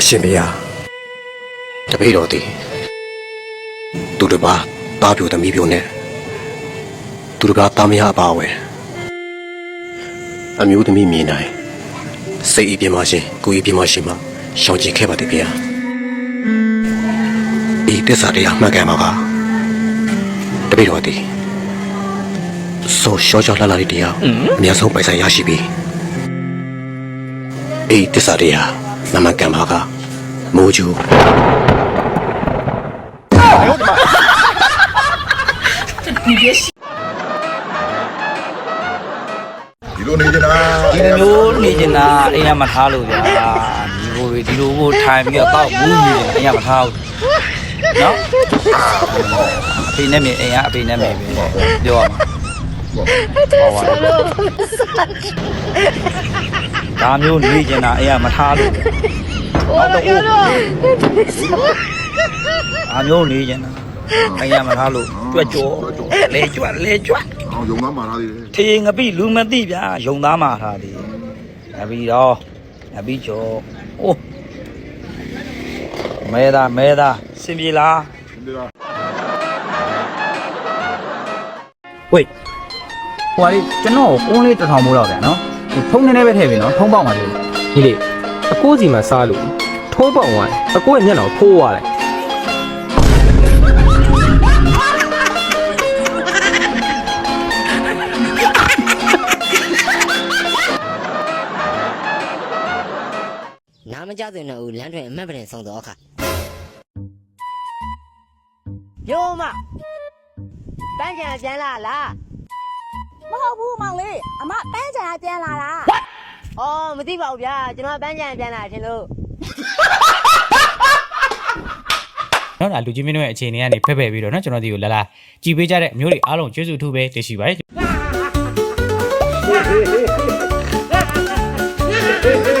အရှင်ဘုရားတပည့်တော်သည်သူတစ်ပါးတားပြိုသမီးပြိုနဲ့သူတစ်ပါးတာမယာအပါအဝင်အမျိုးသမီးမြင်နိုင်စိတ်အပြင်းမှရှင်ကိုယ်အပြင်းမှရှင်မှရှောင်ကျဉ်ခဲ့ပါသည်ဗျာဤတစ္ဆာတရားမှတ်ကန်ပါကတပည့်တော်သည်ဆိုရှောရှောလှလှလေးတရားအများဆုံးပိုင်ဆိုင်ရရှိပြီးဤတစ္ဆာတရား မမှန်ကန်ပါကမိုးကျူဒီလိုနေကြတာဒီလိုမျိုးနေကျင်တာအိမ်ကမထားလို့ဗျာဒီလိုဒီလိုကိုထိုင်ပြီးတော့တောက်ဘူးနေကျင်တာအိမ်ကမထားဘူးနော်အဖေနဲ့မေအိမ်ကအဖေနဲ့မေပဲပြောရမှာ ဒါမျိုးနေကျင်တာအိမ်ကမထားလို့ဟုတ်တော့ဒါမျိုးနေကျင်တာအိမ်ကမထားလို့ကြွက်ကြောလဲကြွက်လဲကြွက်အောင်ယုံသားမာထားသေးတယ်ထေငပိလူမသိဗျာယုံသားမှာထားတယ်ငပိတော့ငပိကျော်အိုးမဲသားမဲသားစင်ပြေလားဒီလားဝေး ဟိုကလေကျွန်တော်ကိုကုန်းလေးတစ်ထောင်မိုးတော့ဗျာနော်ဟိုထုံးနေနေပဲထည့်ပြီနော်ထုံးပေါက်ပါလေဒီလေအကိုးစီမှာစားလို့ထိုးပေါက်သွားတယ်အကိုးရဲ့မျက်နှာကိုထိုးသွားတယ်နားမကြသွင်းတော့ဘူးလမ်းထွင်အမှတ်ပရင်ဆုံးတော့အခါယိုမပန်းချံပြန်လာလား မဟုတ်ဘူးမောင်လေးအမပန်းချံကပြန်လာတာ။အော်မသိပါဘူးဗျာကျွန်တော်ပန်းချံပြန်လာတယ်လို့နော်ဒါလူကြီးမင်းတို့ရဲ့အခြေအနေကနေဖက်ဖက်ပြီးတော့နော်ကျွန်တော်ဒီကိုလာလာကြည်ပေးကြတဲ့မျိုးတွေအားလုံးကျေးဇူးထူးပဲတင်ရှိပါတယ်။